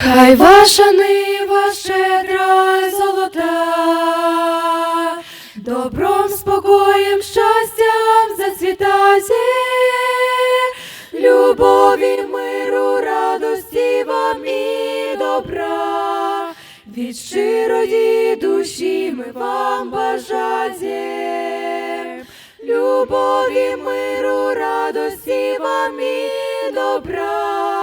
Хай ваша нива щедра золота, добром, спокоєм, щастям зацвітає, любові, миру, радості вам і добра, від щирої душі ми вам бажаєм, любові, миру, радості вам і добра.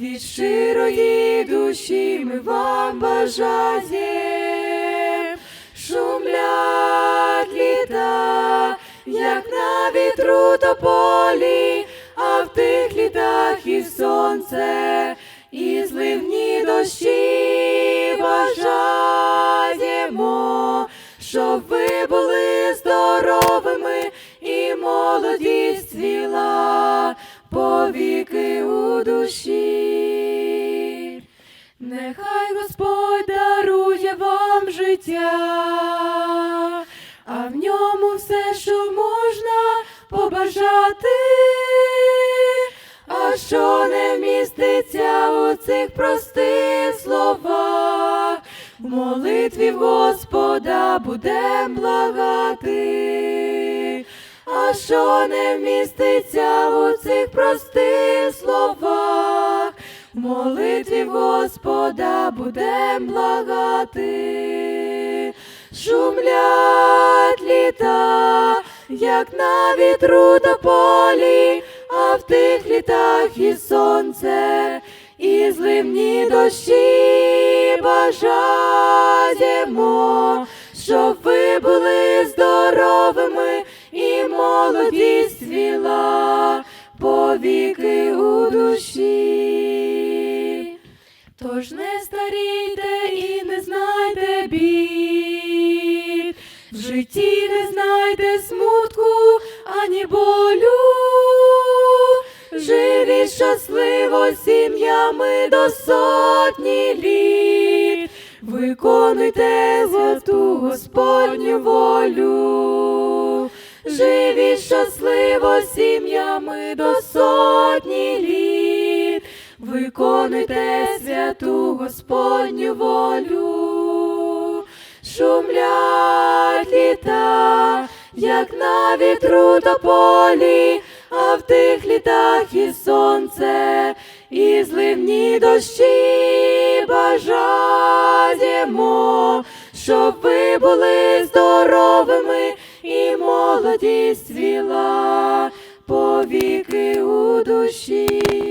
Від щирої душі ми вам бажаєм, шумлять літа, як на вітру тополі, а в тих літах і сонце, і зливні дощі бажаємо, щоб ви були здоровими повіки у душі. Нехай Господь дарує вам життя, а в ньому все, що можна побажати, а що не вміститься у цих простих словах, в молитві Господа будем благати. Що не вміститься у цих простих словах, в молитві Господа будем благати, шумлять літа, як на вітру та полі, а в тих літах і сонце, і зливні дощі бажаємо, щоб ви були здоровими і молодість цвіла повіки у душі. Тож не старійте і не знайте бід, в житті не знайте смутку ані болю. Живі щасливо сім'ями до сотні літ, виконуйте святу Господню волю. Живі щасливо сім'ями до сотні літ, виконуйте святу Господню волю, шумлять літа, як на вітру та полі, а в тих літах і сонце, і зливні дощі бажаємо, щоб ви були здоровими молодість цвіла повіки у душі.